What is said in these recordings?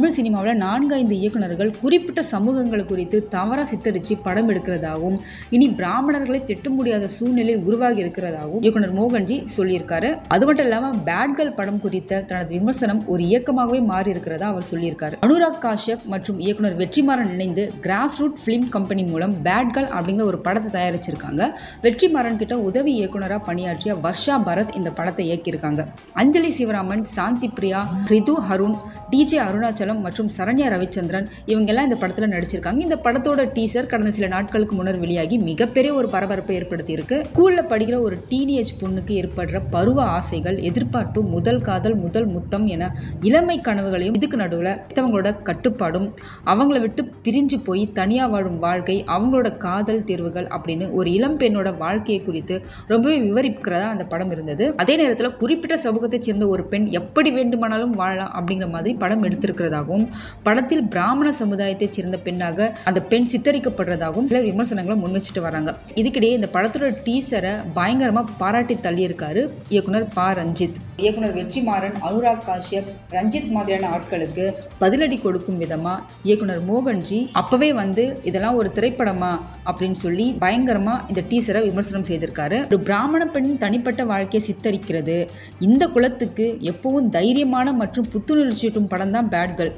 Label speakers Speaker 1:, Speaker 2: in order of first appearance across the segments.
Speaker 1: தமிழ் சினிமாவில் நான்கு ஐந்து இயக்குனர்கள் குறிப்பிட்ட சமூகங்கள் குறித்து தவறாக சித்தரித்து படம் எடுக்கிறதாகவும் இனி பிராமணர்களை திட்ட முடியாத சூழ்நிலை உருவாகி இருக்கிறதாகவும் இயக்குனர் மோகன்ஜி சொல்லியிருக்காரு. அது மட்டும் இல்லாமல் பேட்கள் படம் குறித்த தனது விமர்சனம் ஒரு இயக்கமாகவே மாறி இருக்கிறதா அவர் சொல்லியிருக்காரு. அனுராக் காஷ்யப் மற்றும் இயக்குனர் வெற்றிமாறன் இணைந்து கிராஸ் ரூட் ஃபிலிம் கம்பெனி மூலம் பேட்கள் அப்படிங்கிற ஒரு படத்தை தயாரிச்சிருக்காங்க. வெற்றிமாறன் கிட்ட உதவி இயக்குனராக பணியாற்றிய வர்ஷா பரத் இந்த படத்தை இயக்கியிருக்காங்க. அஞ்சலி சிவராமன் சாந்தி பிரியா ரிது ஹருண் டிஜே அருணாச்சலம் மற்றும் சரண்யா ரவிச்சந்திரன் இவங்கெல்லாம் இந்த படத்தில் நடிச்சிருக்காங்க. இந்த படத்தோட டீசர் கடந்த சில நாட்களுக்கு முன்னர் வெளியாகி மிகப்பெரிய ஒரு பரபரப்பை ஏற்படுத்தியிருக்கு. ஸ்கூலில் ஸ்கூல்ல படிக்கிற ஒரு டீனேஜ் பொண்ணுக்கு ஏற்படுற பருவ ஆசைகள் எதிர்பார்ப்பு முதல் காதல் முதல் முத்தம் என இளமை கனவுகளையும் இதுக்கு நடுவில் மற்றவங்களோட கட்டுப்பாடும் அவங்கள விட்டு பிரிஞ்சு போய் தனியாக வாழும் வாழ்க்கை அவங்களோட காதல் தேர்வுகள் அப்படின்னு ஒரு இளம் பெண்ணோட வாழ்க்கையை குறித்து ரொம்பவே விவரிக்கிறதா அந்த படம் இருந்தது. அதே நேரத்தில் குறிப்பிட்ட சமூகத்தைச் சேர்ந்த ஒரு பெண் எப்படி வேண்டுமானாலும் வாழலாம் அப்படிங்கிற மாதிரி படம் எடுத்திருக்கிறதாகவும் படத்தில் பிராமண சமுதாயத்தைச் சேர்ந்த பெண்ணாக அந்த பெண் சித்தரிக்கப்படுறதாகவும் சில விமர்சனங்களை முன் வச்சுட்டு வராங்க. இதுக்கிடையே இந்த படத்தோட டீசரை பயங்கரமா பாராட்டி தள்ளியிருக்காரு இயக்குனர் பா. ரஞ்சித். இயக்குனர் வெற்றிமாறன் அனுராக் காஷ்யப் ரஞ்சித் மாதிரியான ஆட்களுக்கு பதிலடி கொடுக்கும் விதமா இயக்குனர் மோகன்ஜி அப்பவே வந்து இதெல்லாம் ஒரு திரைப்படமா? அப்படின்னு சொல்லி பயங்கரமா இந்த டீசரை விமர்சனம் செய்திருக்காரு. ஒரு பிராமண பெண்ணின் தனிப்பட்ட வாழ்க்கையை சித்தரிக்கிறது இந்த குலத்துக்கு எப்பவும் தைரியமான மற்றும் புத்துணர்ச்சியூட்டும் படம் தான் பேட்கள்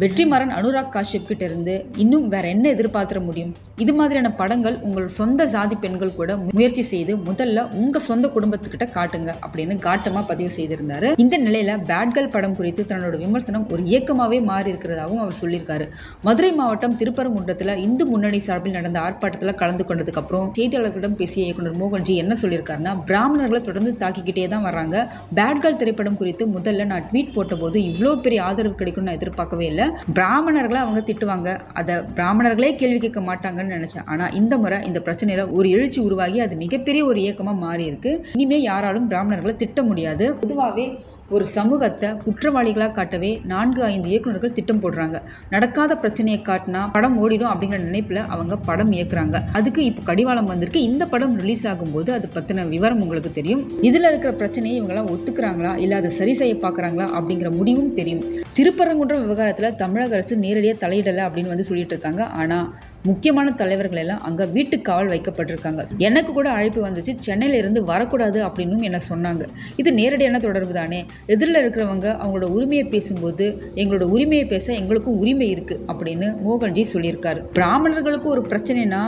Speaker 1: வெற்றிமாறன் அனுராக் காஷ்யப் கிட்ட இருந்து இன்னும் வேற என்ன எதிர்பார்த்திட முடியும்? இது மாதிரியான படங்கள் உங்கள் சொந்த சாதி பெண்கள் கூட முயற்சி செய்து முதல்ல உங்க சொந்த குடும்பத்துக்கிட்ட காட்டுங்க அப்படின்னு காட்டமா பதிவு செய்திருந்தாரு. இந்த நிலையில பேட்கள் படம் குறித்து தன்னோட விமர்சனம் ஒரு இயக்கமாவே மாறி இருக்கிறதாகவும் அவர் சொல்லியிருக்காரு. மதுரை மாவட்டம் திருப்பரங்குன்றத்துல இந்து முன்னணி சார்பில் நடந்த ஆர்ப்பாட்டத்தில் கலந்து கொண்டதுக்கு அப்புறம் செய்தியாளர்களிடம் பேசிய இயக்குனர் மோகன்ஜி என்ன சொல்லியிருக்காருன்னா பிராமணர்களை தொடர்ந்து தாக்கிக்கிட்டே தான் வர்றாங்க. பேட்கள் திரைப்படம் குறித்து முதல்ல நான் ட்வீட் போட்டபோது இவ்வளோ பெரிய ஆதரவு கிடைக்கும்னு நான் எதிர்பார்க்கவே இல்லை. பிராமணர்களை அவங்க திட்டுவாங்க. அதை பிராமணர்களே கேள்வி கேட்க மாட்டாங்கன்னு நினைச்சேன். ஆனா இந்த முறை இந்த பிரச்சனையில ஒரு எழுச்சி உருவாகி அது மிகப்பெரிய ஒரு இயக்கமா மாறி இருக்கு இனிமே யாராலும் பிராமணர்களை திட்ட முடியாது. பொதுவாகவே ஒரு சமூகத்தை குற்றவாளிகளாக காட்டவே நான்கு ஐந்து இயக்குநர்கள் திட்டம் போடுறாங்க. நடக்காத பிரச்சனையை காட்டினா படம் ஓடிடும் அப்படிங்கிற நினைப்பில் அவங்க படம் இயக்குறாங்க. அதுக்கு இப்போ கடிவாளம் வந்திருக்கு. இந்த படம் ரிலீஸ் ஆகும்போது அது பற்றின விவரம் உங்களுக்கு தெரியும். இதில் இருக்கிற பிரச்சனையை இவங்கெல்லாம் ஒத்துக்கிறாங்களா? இல்லை அதை சரி செய்ய பார்க்குறாங்களா? அப்படிங்கிற முடிவும் தெரியும். திருப்பரங்குன்றம் விவகாரத்தில் தமிழக அரசு நேரடியாக தலையிடலை அப்படின்னு வந்து சொல்லிட்டு இருக்காங்க. ஆனால் முக்கியமான தலைவர்கள் எல்லாம் அங்கே வீட்டு காவல் வைக்கப்பட்டிருக்காங்க. எனக்கு கூட அழைப்பு வந்துச்சு. சென்னையில இருந்து வரக்கூடாது அப்படின்னும் என்ன சொன்னாங்க. இது நேரடியான தொடர்பு தானே? எதிரில் இருக்கிறவங்க அவங்களோட உரிமையை பேசும்போது எங்களோட உரிமையை பேச எங்களுக்கும் உரிமை இருக்கு அப்படின்னு மோகன்ஜி சொல்லியிருக்காரு. பிராமணர்களுக்கு ஒரு பிரச்சனைனா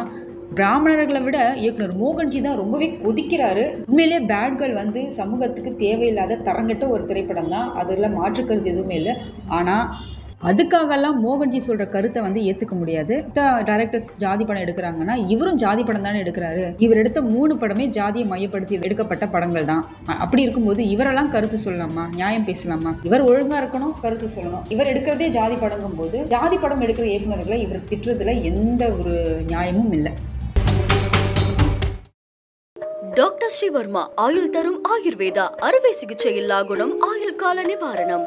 Speaker 1: பிராமணர்களை விட இயக்குனர் மோகன்ஜி தான் ரொம்பவே கொதிக்கிறாரு. உண்மையிலே பேட்கள் வந்து சமூகத்துக்கு தேவையில்லாத தரங்கட்ட ஒரு திரைப்படம் தான் அதில் மாற்றுக்கருத்து எதுவுமே இல்லை. ஆனால் அதுக்காகலாம் மோகன்ஜி சொல்ற கருத்தை வந்து ஏத்துக்க முடியாது. டைரக்டர்ஸ் ஜாதி படம் எடுக்கிறாங்கன்னா இவரும் ஜாதி படம் தானே எடுக்கிறாரு. இவர் எடுத்த மூணு படமே ஜாதியை மையப்படுத்தி எடுக்கப்பட்ட படங்கள் தான். அப்படி இருக்கும்போது இவரெல்லாம் கருத்து சொல்லலாமா? நியாயம் பேசலாமா? இவர் ஒழுங்கா இருக்கணும் கருத்து சொல்லணும். இவர் எடுக்கிறதே ஜாதி படங்கும் போது ஜாதி படம் எடுக்கிற இயக்குநர்களை இவர் திட்டுறதுல எந்த ஒரு நியாயமும் இல்லை.
Speaker 2: டாக்டர் ஸ்ரீவர்மா ஆயுள் தரும் ஆயுர்வேதா அறுவை சிகிச்சை இல்லா குணம் ஆயுள் கால நிவாரணம்.